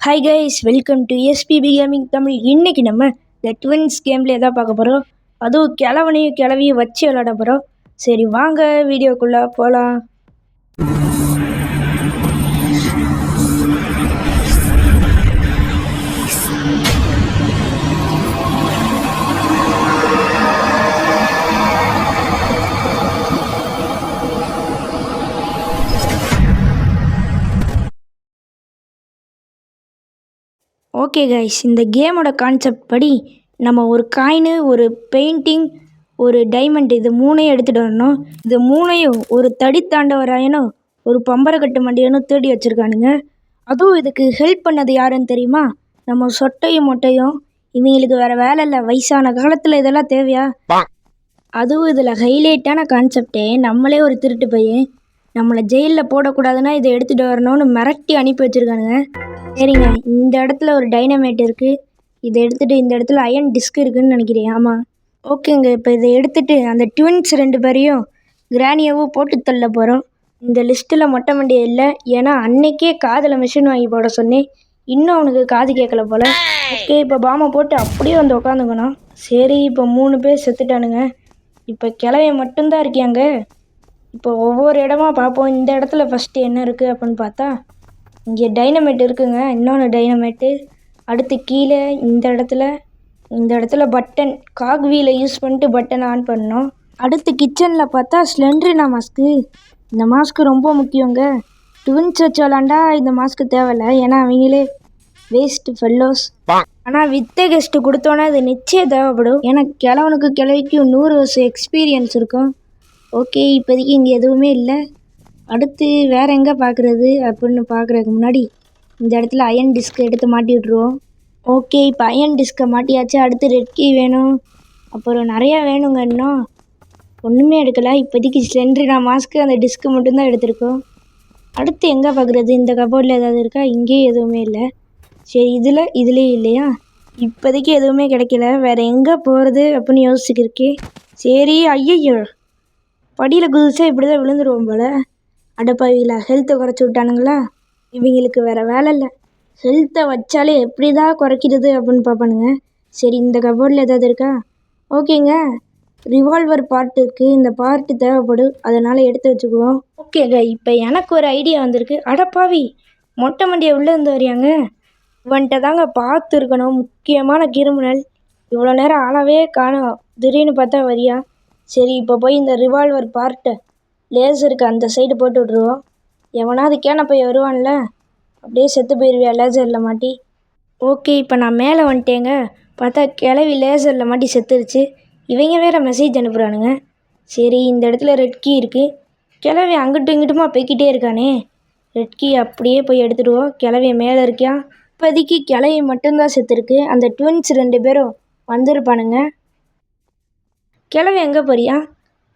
Hi guys welcome to SPB gaming Tamil இன்றைக்கி நம்ம இந்த ட்வின்ஸ் கேம்ல தான் பார்க்க போகிறோம் அதுவும் கிழவனையும் கிளவியும் வச்சு விளாட போகிறோம் சரி வாங்க வீடியோக்குள்ளே போகலாம் ஓகே கைஸ் இந்த கேமோட கான்செப்ட் படி நம்ம ஒரு காயினு ஒரு பெயிண்டிங் ஒரு டைமண்ட் இது மூணையும் எடுத்துகிட்டு வரணும். இது மூணையும் ஒரு தடி தாண்டவராயனும் ஒரு பம்பரக்கட்டு மண்டியனும் தேடி வச்சுருக்கானுங்க. அதுவும் இதுக்கு ஹெல்ப் பண்ணது யாருன்னு தெரியுமா? நம்ம சொட்டையும் மொட்டையும். இவங்களுக்கு வேறு வேலை இல்லை. வயசான காலத்தில் இதெல்லாம் தேவையா? அதுவும் இதில் ஹைலைட்டான கான்செப்டே நம்மளே ஒரு திருட்டு பையன். நம்மளை ஜெயிலில் போடக்கூடாதுன்னா இதை எடுத்துகிட்டு வரணும்னு மிரட்டி அனுப்பி வச்சுருக்கானுங்க. சரிங்க இந்த இடத்துல ஒரு டைனமைட் இருக்குது இதை எடுத்துகிட்டு இந்த இடத்துல அயன் டிஸ்க் இருக்குதுன்னு நினைக்கிறேன். ஆமாம் ஓகேங்க இப்போ இதை எடுத்துகிட்டு அந்த ட்வின்ஸ் ரெண்டு பேரையும் கிரானியாவும் போட்டு தள்ள போகிறோம் இந்த லிஸ்ட்டில் மொட்டை மண்டியை இல்லை. ஏன்னா அன்னைக்கே காதில் மிஷின் வாங்கி போட சொன்னேன். இன்னும் அவனுக்கு காது கேட்கல போல். ஓகே இப்போ பாமை போட்டு அப்படியே வந்து உக்காந்துக்கணும். சரி இப்போ மூணு பேர் செத்துட்டானுங்க. இப்போ கிளவைய மட்டும்தான் இருக்கியாங்க? இப்போ ஒவ்வொரு இடமா பார்ப்போம். இந்த இடத்துல ஃபஸ்ட்டு என்ன இருக்குது அப்படின்னு பார்த்தா இங்கே டைனமைட் இருக்குங்க. இன்னொன்று டைனமைட்டு அடுத்து கீழே இந்த இடத்துல இந்த இடத்துல பட்டன் காக் வீலை யூஸ் பண்ணிட்டு பட்டன் ஆன் பண்ணோம் அடுத்து கிச்சனில் பார்த்தா ஸ்லெண்ட்ரினா மாஸ்க்கு இந்த மாஸ்க்கு ரொம்ப முக்கியங்க. ட்வின்ஸ் வச்சு விளாண்டா இந்த மாஸ்க்கு தேவையில்ல. ஏன்னா அவங்களே வேஸ்ட் ஃபெல்லோஸ் ஆனால் வித்த கெஸ்ட்டு கொடுத்தோன்னா அது நிச்சயம் தேவைப்படும். ஏன்னா கிழவனுக்கு கிழவிக்கும் நூறு வருஷம் எக்ஸ்பீரியன்ஸ் இருக்கும். ஓகே இப்போதைக்கு இங்கே எதுவுமே இல்லை. அடுத்து வேறு எங்கே பார்க்குறது அப்படின்னு பார்க்குறதுக்கு முன்னாடி இந்த இடத்துல அயன் டிஸ்க் எடுத்து மாட்டி விட்ருவோம் ஓகே இப்போ அயன் டிஸ்கை மாட்டியாச்சு. அடுத்து ரெட் கீ வேணும். அப்புறம் நிறையா வேணுங்க இன்னும். ஒன்றுமே எடுக்கலை. இப்போதைக்கு ஸ்லெண்ட்ரினா மாஸ்க்கு அந்த டிஸ்க்கு மட்டும்தான் எடுத்திருக்கோம். அடுத்து எங்கே பார்க்குறது? இந்த கபோர்டில் ஏதாவது இருக்கா? இங்கேயும் எதுவுமே இல்லை. சரி இதில் இதுலேயும் இல்லையா? இப்போதைக்கு எதுவுமே கிடைக்கல. வேறு எங்கே போகிறது அப்படின்னு யோசிச்சுக்கிருக்கே சரி ஐயையோ. படியில் குதிச்சா இப்படி தான் விழுந்துருவோம் போல். அடப்பாவியில் ஹெல்த்தை குறைச்சி விட்டானுங்களா? இவங்களுக்கு வேறு வேலை இல்லை. ஹெல்த்தை வச்சாலே எப்படி தான் குறைக்கிறது அப்படின்னு பார்ப்பானுங்க. சரி இந்த கபோர்டில் ஏதாவது இருக்கா? ஓகேங்க. ரிவால்வர் பார்ட்டுக்கு இருக்குது இந்த பார்ட்டு தேவைப்படும் அதனால் எடுத்து வச்சுக்குவோம். ஓகேங்க இப்போ எனக்கு ஒரு ஐடியா வந்திருக்கு. அடப்பாவி மொட்டை மண்டியை உள்ளே இருந்து வரியாங்க? இவன்கிட்ட தாங்க பார்த்துருக்கணும். முக்கியமான கிரிமினல் இவ்வளோ நேரம் ஆளாவே காணும். திடீர்னு பார்த்தா வரியா? சரி இப்போ போய் இந்த ரிவால்வர் பார்ட்டு லேசருக்கு அந்த சைடு போட்டு விட்ருவோம் எவனாவது கேன போய் வருவான்ல. அப்படியே செத்து போயிடுவியா லேசரில் மாட்டி. ஓகே இப்போ நான் மேலே வந்துட்டேங்க. பார்த்தா கிளவி லேசரில் மாட்டி செத்துருச்சு. இவங்க வேறு மெசேஜ் அனுப்புகிறானுங்க சரி இந்த இடத்துல ரெட் கீ இருக்குது கிளவி அங்கிட்டும் இங்கிட்டுமா போய்க்கிட்டே இருக்கானே. ரெட் கீ அப்படியே போய் எடுத்துடுவோம். கிளவி மேலே இருக்கியா? இப்போதைக்கு கிளவி மட்டும்தான் செத்துருக்கு. அந்த ட்வின்ஸ் ரெண்டு பேரும் வந்திருப்பானுங்க. கிளவி எங்கே போறியா?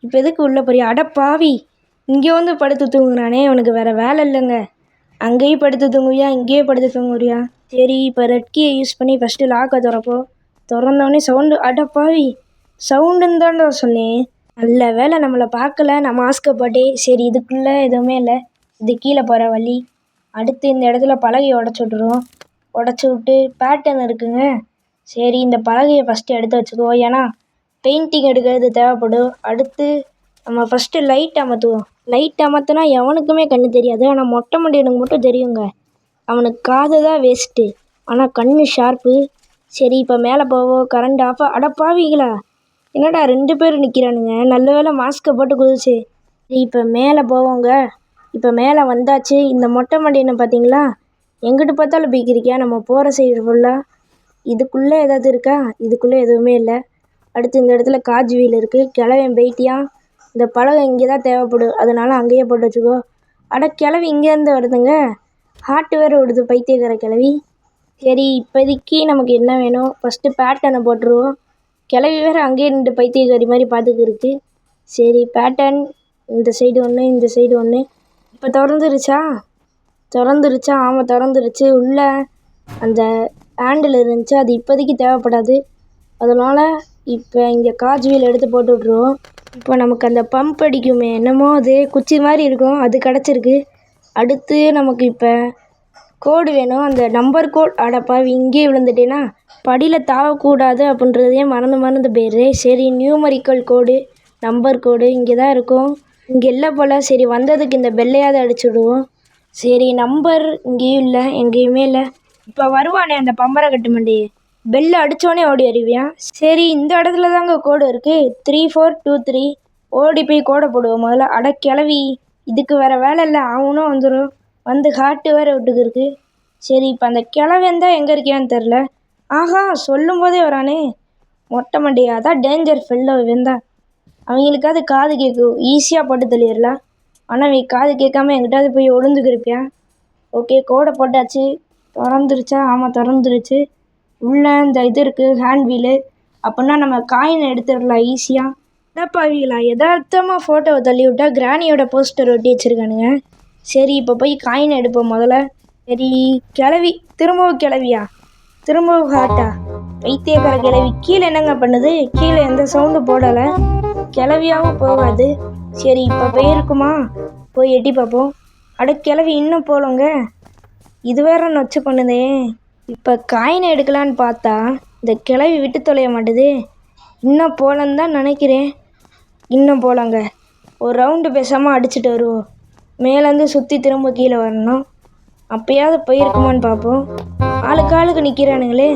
இப்போ எதுக்கு உள்ளே போறியா? அட பாவி இங்கே வந்து படுத்து தூங்குறானே உனக்கு வேறு வேலை இல்லைங்க. அங்கேயும் படுத்து தூங்குவியா? இங்கேயே படுத்து தூங்குறியா? சரி இப்போ ரெட் கீயை யூஸ் பண்ணி ஃபஸ்ட்டு லாக்கை திறப்போ. திறந்தோடனே சவுண்டு அட பாவி சவுண்டுன்னு தான்டா சொன்னேன். நல்ல வேலை நம்மளை பார்க்கல நம்ம ஆஸ்கப்பட்டே சரி இதுக்குள்ளே எதுவுமே இல்லை. இது கீழே போகிற வழி. அடுத்து இந்த இடத்துல பலகையை உடச்சி விட்ருவோம் உடச்சி விட்டு பேட்டர்ன் இருக்குங்க. சரி இந்த பலகையை ஃபஸ்ட்டு எடுத்து வச்சுக்குவோம். ஏன்னா பெயிண்டிங் எடுக்கிறது தேவைப்படும். அடுத்து நம்ம ஃபஸ்ட்டு லைட் அமர்த்துவோம். லைட் அமர்த்தினா எவனுக்குமே கண் தெரியாது. ஆனால் மொட்டை மண்டியனுக்கு மட்டும் தெரியுங்க. அவனுக்கு காது தான் வேஸ்ட்டு ஆனால் கண் ஷார்ப்பு சரி இப்போ மேலே போவோம் கரண்ட் ஆஃப் அட என்னடா ரெண்டு பேர் நிற்கிறானுங்க நல்ல வேளை மாஸ்க்கை போட்டு குதிச்சு. சரி இப்போ மேலே போவோங்க. இப்போ மேலே வந்தாச்சு. இந்த மொட்டை மண்டியனை பார்த்தீங்களா எங்கிட்டு பார்த்தாலும் பீக்கிருக்கியா? நம்ம போகிற சைடு ஃபுல்லாக இதுக்குள்ளே ஏதாவது இருக்கா? இதுக்குள்ளே எதுவுமே இல்லை. அடுத்து இந்த இடத்துல காஜ் வீல் இருக்குது கிழவன் போயிட்டியான் இந்த பழம் இங்கே தான் தேவைப்படும் அதனால் அங்கேயே போட்டு வச்சுக்கோ. அட கிழவி இங்கேருந்து வருதுங்க. ஹார்ட் வேறு விடுது பைத்தியக்கார கிழவி. சரி இப்போதைக்கு நமக்கு என்ன வேணும்? ஃபஸ்ட்டு பேட்டனை போட்டுருவோம். கிளவி வேறு அங்கேயே நின்று பைத்தியக்காரி மாதிரி பார்த்துக்கிருக்கு. சரி பேட்டர்ன் இந்த சைடு ஒன்று இந்த சைடு ஒன்று இப்போ திறந்துருச்சா? திறந்துருச்சா? ஆமாம் திறந்துருச்சு. உள்ளே அந்த ஹேண்டில் இருந்துச்சு. அது இப்போதைக்கு தேவைப்படாது. அதனால் இப்போ இங்கே காஜ் வீல் எடுத்து போட்டு விட்ருவோம் இப்போ நமக்கு அந்த பம்ப் அடிக்குமே என்னமோ அது குச்சி மாதிரி இருக்கும் அது கிடச்சிருக்கு. அடுத்து நமக்கு இப்போ கோடு வேணும். அந்த நம்பர் கோட் அடப்பாவி இங்கேயே விழுந்துட்டேன்னா படியில் தாவக்கூடாது அப்படின்றதே மறந்து மறந்து போயிடுது சரி நியூமரிக்கல் கோடு நம்பர் கோடு இங்கே தான் இருக்கும். இங்கே இல்லை போல். சரி வந்ததுக்கு இந்த பெல்லையாவது அடிச்சு விடுவோம் சரி நம்பர் இங்கேயும் இல்லை எங்கேயுமே இல்லை. இப்போ வருவானே அந்த பம்பரை கட்டு மண்டி பெல்லு அடித்தோடனே ஓடி வருவியான் சரி இந்த இடத்துல தாங்க கோடு இருக்குது த்ரீ ஃபோர் டூ த்ரீ ஓடி போய் கோடை போடுவோம் முதல்ல. அட கிளவி இதுக்கு வேறு வேலை இல்லை. அவனும் வந்துடும் வந்து ஹார்ட்டு வேறு விட்டுக்கு இருக்குது சரி இப்போ அந்த கிழவன் தான் எங்கே இருக்கியான்னு தெரில ஆஹா சொல்லும் போதே வரானே. மொட்டை மண்டையா? அதான் டேஞ்சர் ஃபெல்லோ வெந்தா அவங்களுக்காவது காது கேட்கும் ஈஸியாக போட்டு தள்ளிடலாம். ஆனால் நீ காது கேட்காம எங்கிட்டாவது போய் ஒளிந்துக்கிருப்பியா ஓகே கோடை போட்டாச்சு. திறந்துருச்சா? ஆமாம் திறந்துருச்சு. உள்ளே இந்த இது இருக்குது ஹேண்ட் வீலு அப்படின்னா நம்ம காயின் எடுத்துடலாம் ஈஸியாக என்னப்பாவீங்களா யதார்த்தமாக ஃபோட்டோவை தள்ளி விட்டால் கிராணியோட போஸ்டர் ஒட்டி வச்சுருக்கானுங்க. சரி இப்போ போய் காயின் எடுப்போம் முதல்ல. சரி கிளவி திரும்பவும் கிளவியா? திரும்பவும் ஹாட்டா வைத்தியக்கார கிளவி கீழே என்னங்க பண்ணுது? கீழே எந்த சவுண்டு போடலை. கிளவியாவும் போகாது. சரி இப்போ போயிருக்குமா? போய் எட்டி பார்ப்போம். அட கிளவி இன்னும் போகலங்க இது வேற நொச்சு பண்ணுதே இப்போ காயின் எடுக்கலான்னு பார்த்தா இந்த கிளவி விட்டு தொலைய மாட்டேது. இன்னும் போகலன்னு தான் நினைக்கிறேன். இன்னும் போகலாங்க ஒரு ரவுண்டு பேசாமல் அடிச்சுட்டு வருவோம். மேலேருந்து சுற்றி திரும்ப கீழே வரணும். அப்பயாவது போயிருக்குமான்னு பார்ப்போம். ஆளுக்கு ஆளுக்கு நிற்கிறானுங்களே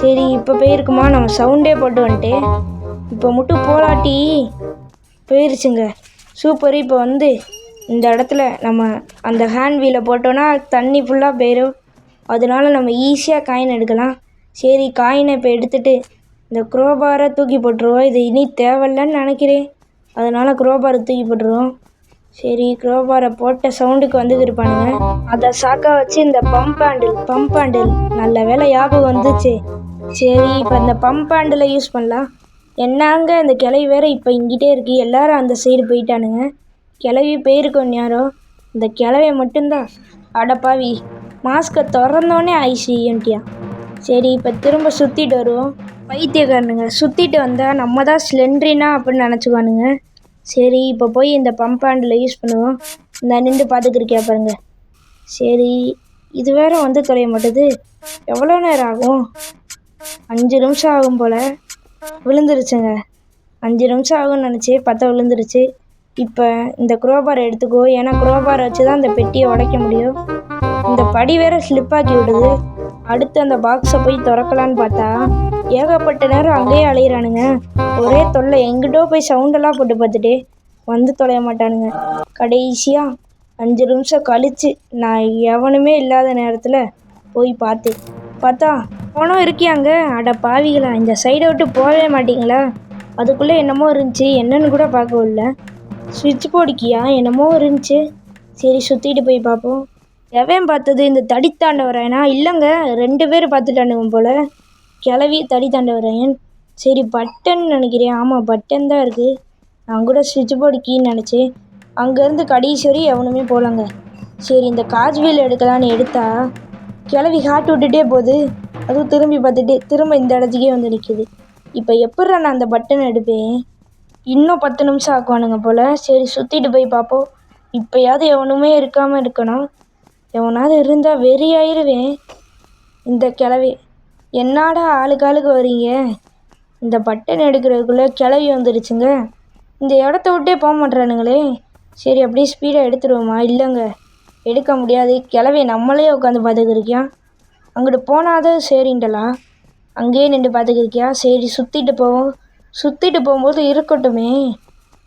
சரி இப்போ போயிருக்குமா? நம்ம சவுண்டே போட்டு வந்துட்டு இப்போ மட்டும் போலாட்டி. போயிருச்சுங்க. சூப்பர் இப்போ வந்து இந்த இடத்துல நம்ம அந்த ஹேண்ட் வீலை போட்டோன்னா தண்ணி ஃபுல்லாக போயிடும் அதனால நம்ம ஈஸியாக காயின் எடுக்கலாம். சரி காயினை இப்போ எடுத்துட்டு இந்த குரோபாரை தூக்கி போட்டுருவோம். இது இனி தேவையில்லன்னு நினைக்கிறேன். அதனால் குரோபாரை தூக்கி போட்டுருவோம். சரி குரோபாரை போட்ட சவுண்டுக்கு வந்து இருப்பானுங்க அதை சாக்கா வச்சு இந்த பம்ப் ஹேண்டில் பம்ப் ஹேண்டில் நல்ல வேலை ஞாபகம் வந்துச்சு. சரி இப்போ இந்த பம்ப் ஆண்டில் யூஸ் பண்ணலாம். என்னங்க இந்த கிளவி வேற இப்போ இங்கிட்டே இருக்கு. எல்லாரும் அந்த சைடு போயிட்டானுங்க. கிளவி போயிருக்கோம் யாரோ? இந்த கிளவை மட்டும்தான். அடப்பாவி. மாஸ்கை திறந்தோடனே ஐசியூன்ட்டியா சரி இப்போ திரும்ப சுற்றிட்டு வருவோம். பைத்தியக்காரனுங்க சுற்றிட்டு வந்தால் நம்ம தான் ஸ்லெண்ட்ரினா அப்படின்னு நினச்சிக்குவானுங்க. சரி இப்போ போய் இந்த பம்ப் ஹேண்டில் யூஸ் பண்ணுவோம். இந்த நின்று பார்த்துக்கிருக்கியா பாருங்க. சரி இது வேற வந்து தொலைய மாட்டுது. எவ்வளோ நேரம் ஆகும்? அஞ்சு நிமிஷம் ஆகும் போல். விழுந்துருச்சுங்க. அஞ்சு நிமிஷம் ஆகும்னு நினச்சி பார்த்தா விழுந்துருச்சு. இப்போ இந்த குரோபாரை எடுத்துக்கோ. ஏன்னா குரோபாரை வச்சு தான் இந்த பெட்டியை உடைக்க முடியும். இந்த படி வேற ஸ்லிப்பாக்கி விடுது. அடுத்து அந்த பாக்ஸை போய் திறக்கலான்னு பார்த்தா ஏகப்பட்ட நேரம் அங்கேயே அலையிறானுங்க. ஒரே தொல்லை எங்கிட்டோ போய் சவுண்டெல்லாம் போட்டு பார்த்துட்டு வந்து தொலைய மாட்டானுங்க. கடைசியாக அஞ்சு நிமிஷம் கழிச்சு நான் எவனுமே இல்லாத நேரத்தில் போய் பார்த்து பார்த்தா போனோம் இருக்கியாங்க அட பாவிகளா இந்த சைடை விட்டு போகவே மாட்டிங்களா? அதுக்குள்ளே என்னமோ இருந்துச்சு. என்னன்னு கூட பார்க்கவும் இல்லை. சுவிட்ச் போர்டுக்கியா என்னமோ இருந்துச்சு. சரி சுற்றிட்டு போய் பார்ப்போம். எவன் பார்த்தது இந்த தடி தாண்டவராயனா இல்லைங்க ரெண்டு பேர் பார்த்துட்டானுங்க போல். கிளவி தடி தாண்டவராயன் சரி பட்டன் நினைக்கிறேன். ஆமாம் பட்டன் தான் இருக்குது நான் கூட சுவிட்ச் போர்டு கீன்னு நினச்சேன். அங்கேருந்து கடைசி வரையும் எவனுமே போகலங்க. சரி இந்த காஜ்வீல் எடுக்கலான்னு எடுத்தா கிளவி ஹார்ட் விட்டுட்டே போகுது. அதுவும் திரும்பி பார்த்துட்டு திரும்ப இந்த இடத்துக்கே வந்து நிற்கிது இப்போ எப்பட்றா நான் அந்த பட்டன் எடுப்பேன்? இன்னும் பத்து நிமிஷம் ஆக்குவானுங்க போல். சரி சுற்றிட்டு போய் பார்ப்போம். இப்போயாவது எவனுமே இருக்காமல் இருக்கணும். எவனாவது இருந்தால் வெறி ஆயிருவேன் இந்த கிளவி என்னடா ஆளுக்கு ஆளுக்கு வரீங்க இந்த பட்டன் எடுக்கிறதுக்குள்ளே கிளவி வந்துடுச்சுங்க இந்த இடத்த விட்டே போக மாட்றானுங்களே சரி அப்படியே ஸ்பீடாக எடுத்துருவோமா? இல்லைங்க. எடுக்க முடியாது. கிளவி நம்மளே உட்காந்து பார்த்துக்கிருக்கியா? அங்கிட்டு போனாதான் சரின்டலா அங்கேயே நின்று பார்த்துக்கிருக்கியா? சரி சுற்றிட்டு போவோம். சுற்றிட்டு போகும்போது இருக்கட்டுமே.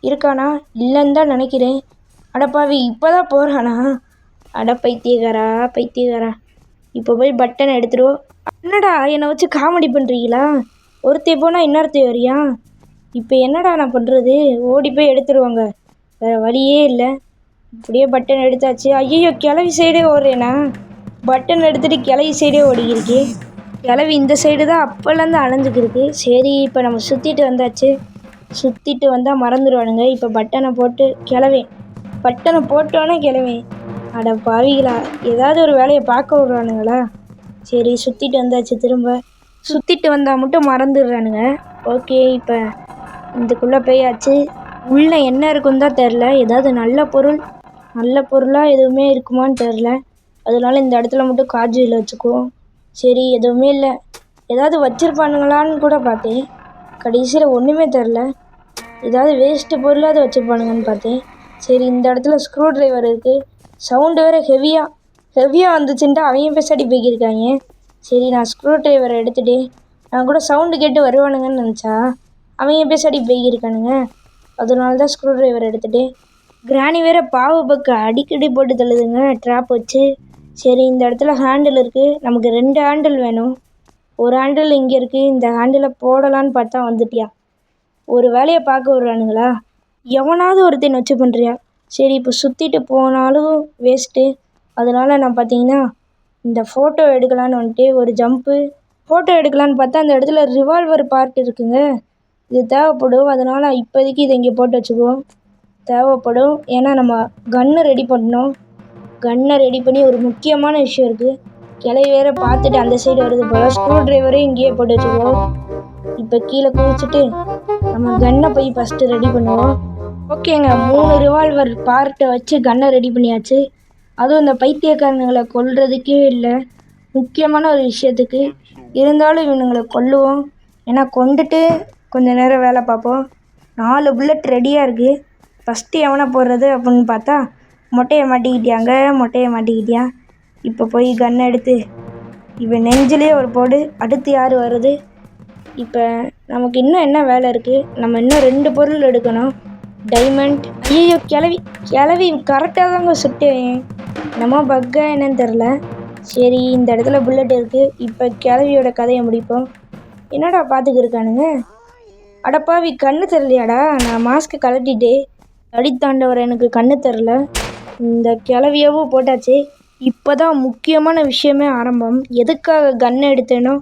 இருக்கானா? இல்லைன்னு தான் நினைக்கிறேன். அடப்பாவி இப்போ தான் போகிறானா அட பைத்தியக்காரா பைத்தியக்காரா. இப்போ போய் பட்டன் எடுத்துருவோம் என்னடா என்னை வச்சு காமெடி பண்ணுறீங்களா ஒருத்தி போனால் இன்னொருத்தி வரியா? இப்போ என்னடா நான் பண்ணுறது ஓடி போய் எடுத்துருவாங்க. வேறு வழியே இல்லை. இப்படியே பட்டன் எடுத்தாச்சு. ஐயோ கிளவி சைடே ஓடுறேனா? பட்டன் எடுத்துகிட்டு கிளவி சைடே ஓடிக்கிருக்கு. கிளவி இந்த சைடு தான் அப்போலேருந்து அலைஞ்சிக்கிருக்கு சரி இப்போ நம்ம சுற்றிட்டு வந்தாச்சு. சுற்றிட்டு வந்தால் மறந்துடுவானுங்க இப்போ பட்டனை போட்டு கிளவேன். பட்டனை போட்டோன்னே கிளவேன். அட பாவிகளா ஏதாவது ஒரு வேலையை பார்க்க விட்றானுங்களா? சரி சுற்றிட்டு வந்தாச்சு திரும்ப. சுற்றிட்டு வந்தால் மட்டும் மறந்துடுறானுங்க. ஓகே இப்போ இதுக்குள்ளே போயாச்சு. உள்ளே என்ன இருக்குன்னு தான் தெரில ஏதாவது நல்ல பொருள் நல்ல பொருளாக எதுவுமே இருக்குமான்னு தெரில அதனால இந்த இடத்துல மட்டும் கார்ஜியில் வச்சுக்குவோம் சரி எதுவுமே இல்லை. ஏதாவது வச்சுருப்பானுங்களான்னு கூட பார்த்தேன். கடைசியில் ஒன்றுமே தெரில ஏதாவது வேஸ்ட்டு பொருளாவது வச்சுருப்பானுங்கன்னு பார்த்தேன். சரி இந்த இடத்துல ஸ்க்ரூ ட்ரைவர் இருக்குது சவுண்டு வேறு ஹெவியாக ஹெவியாக வந்துச்சுன்ட்டு அவங்க பேசாடி போய்க்கிருக்காங்க சரி நான் ஸ்க்ரூ ட்ரைவரை எடுத்துகிட்டு நான் கூட சவுண்டு கேட்டு வருவானுங்கன்னு நினச்சா அவங்க பேசாடி போய்க்கிருக்கானுங்க. அதனால தான் ஸ்க்ரூ ட்ரைவர் எடுத்துகிட்டு கிராணி வேறு பாவு பக்கம் அடிக்கடி போட்டு தள்ளுதுங்க ட்ராப் வச்சு. சரி இந்த இடத்துல ஹேண்டில் இருக்குது நமக்கு ரெண்டு ஹேண்டில் வேணும். ஒரு ஹேண்டில் இங்கே இருக்குது இந்த ஹேண்டிலை போடலான்னு பார்த்தா வந்துட்டியா. ஒரு வேலையை பார்க்க வருவானுங்களா? எவனாவது ஒருத்தன் வச்சு பண்ணுறியா சரி இப்போ சுற்றிட்டு போனாலும் வேஸ்ட்டு அதனால் நான் பார்த்தீங்கன்னா இந்த ஃபோட்டோ எடுக்கலான்னு வந்துட்டு ஒரு ஜம்ப்பு ஃபோட்டோ எடுக்கலான்னு பார்த்தா அந்த இடத்துல ரிவால்வர் பார்ட் இருக்குங்க. இது தேவைப்படும். அதனால் இப்போதைக்கு இதை இங்கே போட்டு வச்சுக்குவோம். தேவைப்படும். ஏன்னா நம்ம கன்னு ரெடி பண்ணணும். கன்னை ரெடி பண்ணி ஒரு முக்கியமான விஷயம் இருக்குது கிளை வேற பார்த்துட்டு அந்த சைடு வருது போல். ஸ்க்ரூ ட்ரைவரையும் இங்கேயே போட்டு வச்சுக்குவோம். இப்போ கீழே குளிச்சுட்டு நம்ம கன்னை போய் ஃபஸ்ட்டு ரெடி பண்ணுவோம். ஓகேங்க மூணு ரிவால்வர் பார்ட்டை வச்சு கன்னை ரெடி பண்ணியாச்சு. அதுவும் இந்த பைத்தியக்காரனுங்களை கொல்றதுக்கே இல்லை. முக்கியமான ஒரு விஷயத்துக்கு இருந்தாலும் இவனுங்களை கொல்லுவோம். ஏன்னா கொண்டுட்டு கொஞ்சம் நேரம் வேலை பார்ப்போம். நாலு புல்லட் ரெடியாக இருக்குது ஃபஸ்ட்டு எவனை போடுறது அப்படின்னு பார்த்தா மொட்டையை மாட்டிக்கிட்டியாங்க மொட்டையை மாட்டிக்கிட்டியா? இப்போ போய் கன் எடுத்து இவன் நெஞ்சிலே ஒரு போடு அடுத்து யார் வருது இப்போ நமக்கு இன்னும் என்ன வேலை இருக்குது நம்ம இன்னும் ரெண்டு பொருள் எடுக்கணும். டைமண்ட் ஐயோ கிளவி கிளவி கரெக்டாக தாங்க சுட்டேன். நம்ம பக்கா என்னன்னு தெரில சரி இந்த இடத்துல புல்லட் இருக்குது இப்போ கிளவியோட கதையை முடிப்போம். என்னடா பார்த்துக்கிருக்கானுங்க அடப்பாவி கண்ணு தெரிலையாடா நான் மாஸ்க்கு கழட்டிட்டு அடித்தாண்டவர் எனக்கு கண்ணு தெரில இந்த கிளவியாவும் போட்டாச்சு. இப்போ தான் முக்கியமான விஷயமே ஆரம்பம். எதுக்காக கன் எடுத்தேனோ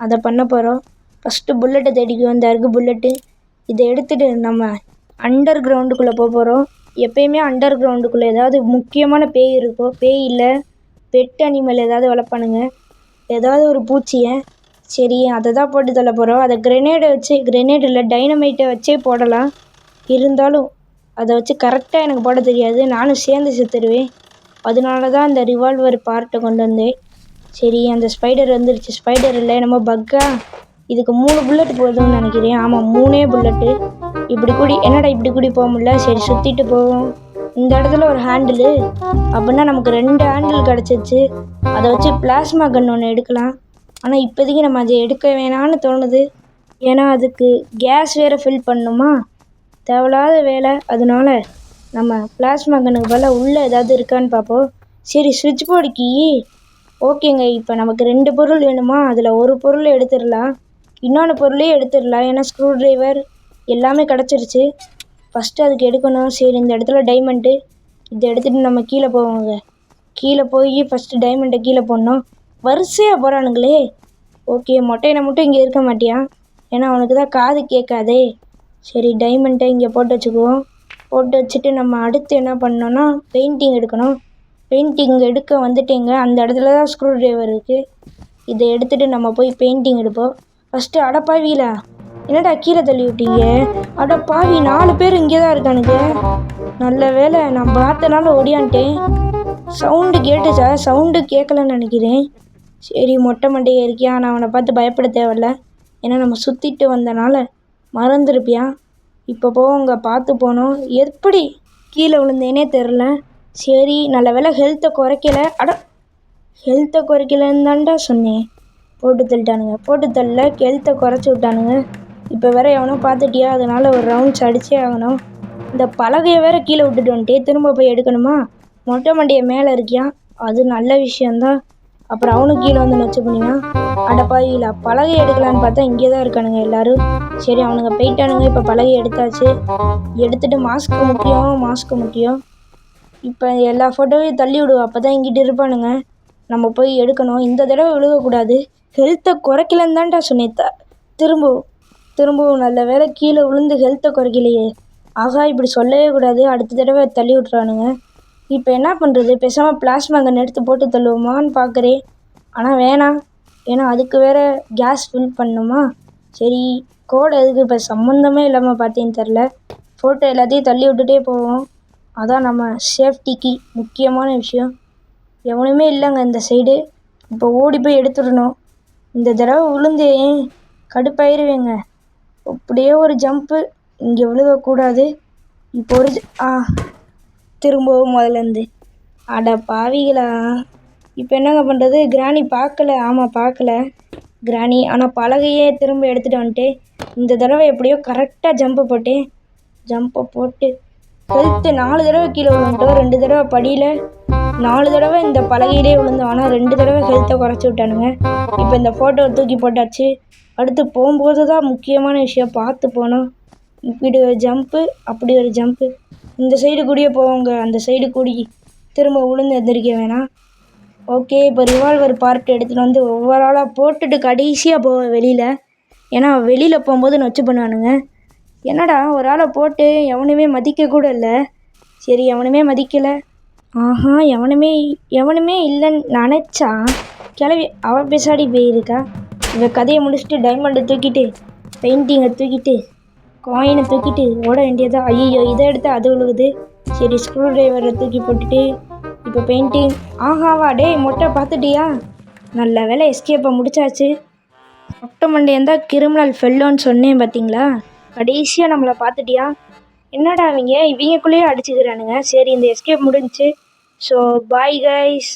அதை பண்ண போகிறோம் ஃபஸ்ட்டு புல்லட்டை தேடிக்கு இந்த இருக்கு புல்லட்டு இதை எடுத்துகிட்டு நம்ம அண்டர் கிரவுண்டுக்குள்ளே போக போகிறோம் எப்பயுமே அண்டர் கிரவுண்டுக்குள்ளே ஏதாவது முக்கியமான பேய் இருக்கும் பேய் இல்லை பெட் அனிமல் ஏதாவது வளர்ப்பானுங்க. ஏதாவது ஒரு பூச்சியை சரி அதை தான் போட்டு தள்ள போகிறோம் அதை கிரெனேடை வச்சு கிரெனேட் இல்லை டைனமைட்டை வச்சே போடலாம். இருந்தாலும் அதை வச்சு கரெக்டாக எனக்கு போட தெரியாது. நானும் சேர்ந்து செத்துடுவேன் அதனால தான் அந்த ரிவால்வர் பார்ட்டை கொண்டு வந்தேன். சரி அந்த ஸ்பைடர் வந்துருச்சு. ஸ்பைடர் இல்லை நம்ம பக்கா இதுக்கு மூணு புல்லட் போதும்னு நினைக்கிறேன். ஆமாம் மூணே புல்லட்டு இப்படி கூடி என்னடா இப்படி கூடி போக முடியல? சரி சுற்றிட்டு போவோம். இந்த இடத்துல ஒரு ஹேண்டிலு அப்படின்னா நமக்கு ரெண்டு ஹேண்டில் கிடச்சிச்சு அதை வச்சு பிளாஸ்மா கன் ஒன்று எடுக்கலாம். ஆனால் இப்போதைக்கு நம்ம அதை எடுக்க வேணான்னு தோணுது. ஏன்னா அதுக்கு கேஸ் வேறு ஃபில் பண்ணணுமா தேவையில்லாத வேலை. அதனால நம்ம பிளாஸ்மா கன்னுக்கு பதிலாக உள்ளே ஏதாவது இருக்கான்னு பார்ப்போம். சரி சுவிட்ச் போர்டு கீ. ஓகேங்க இப்போ நமக்கு ரெண்டு பொருள் வேணுமா? அதில் ஒரு பொருள் எடுத்துடலாம். இன்னொன்று பொருளையும் எடுத்துடலாம். ஏன்னா ஸ்க்ரூ ட்ரைவர் எல்லாமே கிடச்சிருச்சு. ஃபஸ்ட்டு அதுக்கு எடுக்கணும். சரி இந்த இடத்துல டைமண்டு இதை எடுத்துகிட்டு நம்ம கீழே போவோங்க. கீழே போய் ஃபஸ்ட்டு டைமண்டை கீழே போடணும். வரிசையாக போகிறானுங்களே ஓகே மொட்டையனை மட்டும் இங்கே இருக்க மாட்டியான் ஏன்னா அவனுக்கு தான் காது கேட்காதே. சரி டைமண்டை இங்கே போட்டு வச்சுக்குவோம். போட்டு வச்சுட்டு நம்ம அடுத்து என்ன பண்ணோன்னா பெயிண்டிங் எடுக்கணும். பெயிண்டிங் எடுக்க வந்துட்டேங்க. அந்த இடத்துல தான் ஸ்க்ரூ ட்ரைவர் இருக்குது இதை எடுத்துகிட்டு நம்ம போய் பெயிண்டிங் எடுப்போம். ஃபஸ்ட்டு அடப்பாவிலா என்னடா கீழே தள்ளி விட்டீங்க அட பாவி நாலு பேர் இங்கே தான் இருக்கானுங்க. நல்ல வேலை நான் பார்த்தனால ஓடியான்ட்டேன். சவுண்டு கேட்டுச்சா? சவுண்டு கேட்கலன்னு நினைக்கிறேன். சரி மொட்டை மண்டையை இருக்கியா நான் அவனை பார்த்து பயப்பட தேவையில்ல. ஏன்னா நம்ம சுற்றிட்டு வந்தனால மறந்துருப்பியா? இப்போ போவோங்க பார்த்து போனோம் எப்படி கீழே விழுந்தேனே தெரில சரி நல்ல வேலை ஹெல்த்தை குறைக்கல. அட ஹெல்த்தை குறைக்கலன்னு தான்டா சொன்னேன். போட்டு தள்ளிட்டானுங்க. போட்டு தள்ள ஹெல்த்தை குறைச்சி விட்டானுங்க. இப்போ வேற எவனோ பார்த்துட்டியா? அதனால் ஒரு ரவுண்ட்ஸ் அடிச்சே ஆகணும். இந்த பலகையை வேற கீழே விட்டுட்டு வந்துட்டே திரும்ப போய் எடுக்கணுமா? மொட்டை மண்டியை மேலே இருக்கியா? அது நல்ல விஷயந்தான் அப்புறம் அவனும் கீழே வந்து நச்சு பண்ணினா இல்லை பலகை எடுக்கலான்னு பார்த்தா இங்கே தான் இருக்கானுங்க எல்லாரும். சரி அவனுங்க போயிட்டானுங்க இப்போ பலகை எடுத்தாச்சு. எடுத்துட்டு மாஸ்க் முக்கியம் மாஸ்க் முக்கியம். இப்போ எல்லா ஃபோட்டோவையும் தள்ளி விடுவோம் அப்போ தான் இங்கிட்டு இருப்பானுங்க. நம்ம போய் எடுக்கணும். இந்த தடவை விழுகக்கூடாது. ஹெல்த்தை குறைக்கலன்னு தான்டா சொன்னேன். திரும்பவும். திரும்பவும் நல்ல வேலை கீழே விழுந்து ஹெல்த்தை குறைக்கலையே. ஆகா இப்படி சொல்லவே கூடாது. அடுத்த தடவை தள்ளி விட்றானுங்க இப்போ என்ன பண்ணுறது பேசாமல் பிளாஸ்மா கன் எடுத்து போட்டு தள்ளுவோமான்னு பார்க்குறேன் ஆனால் வேணாம். ஏன்னா அதுக்கு வேறு கேஸ் ஃபில் பண்ணணுமா? சரி கோடை எதுக்கு? இப்போ சம்மந்தமே இல்லாமல் பார்த்தேன்னு தெரில ஃபோட்டோ எல்லாத்தையும் தள்ளி விட்டுட்டே போவோம். அதான் நம்ம சேஃப்டிக்கு முக்கியமான விஷயம். எவனுமே இல்லைங்க இந்த சைடு இப்போ ஓடி போய் எடுத்துடணும். இந்த தடவை விழுந்து கடுப்பாயிருவேங்க. அப்படியே ஒரு ஜம்ப்பு இங்கே விழுகக்கூடாது. இப்போ ஒரு ஆ திரும்பவும் முதலேருந்து அட பாவிகளா. இப்போ என்னங்க பண்ணுறது கிராணி பார்க்கல. ஆமாம் பார்க்கல. கிராணி ஆனால் பலகையே திரும்ப எடுத்துகிட்டு வந்துட்டேன் இந்த தடவை எப்படியோ கரெக்டாக ஜம்ப்பு போட்டேன். ஜம்பை போட்டு ஹெல்த்து நாலு தடவை கீழே விழுந்துட்டோம். ரெண்டு தடவை படியில். நாலு தடவை இந்த பலகையிலே விழுந்தோம் ஆனால் ரெண்டு தடவை ஹெல்த்தை குறைச்சி விட்டானுங்க. இப்போ இந்த ஃபோட்டோவை தூக்கி போட்டாச்சு. அடுத்து போகும்போது தான் முக்கியமான விஷயம் பார்த்து போனோம் இப்படி ஒரு ஜம்ப்பு அப்படி ஒரு ஜம்ப்பு இந்த சைடு கூடியே போவாங்க அந்த சைடு கூடி திரும்ப விழுந்து எந்திரிக்க வேணாம். ஓகே இப்போ ரிவால்வர் பார்ட் எடுத்துகிட்டு வந்து ஒவ்வொரு ஆளாக போட்டுட்டு கடைசியாக போவேன் வெளியில். ஏன்னா வெளியில் போகும்போது நொச்சு பண்ணுவானுங்க. என்னடா ஒரு ஆளை போட்டு எவனுமே மதிக்க கூட இல்லை. சரி எவனுமே மதிக்கலை. ஆஹா எவனுமே எவனுமே இல்லைன்னு நினச்சா? கிளவி அவ பேசாடி போயிருக்கா இவள் கதையை முடிச்சுட்டு டைமண்டை தூக்கிட்டு பெயிண்டிங்கை தூக்கிட்டு காயினை தூக்கிட்டு ஓட வேண்டியதா ஐயோ இதை எடுத்து அது விழுகுது சரி ஸ்க்ரூ டிரைவரை தூக்கி போட்டுட்டு இப்போ பெயிண்டிங் ஆஹாவா டேய் மொட்டை பார்த்துட்டியா? நல்ல வேலை எஸ்கேப்பை முடிச்சாச்சு. மொட்டை மண்டையந்தான் கிரிமினல் ஃபெல்லோன்னு சொன்னேன் பார்த்தீங்களா கடைசியாக நம்மளை பார்த்துட்டியா? என்னடா அவங்க இவங்கக்குள்ளேயே அடிச்சுக்கிறானுங்க. சரி இந்த எஸ்கேப் முடிஞ்சுச்சு. So bye guys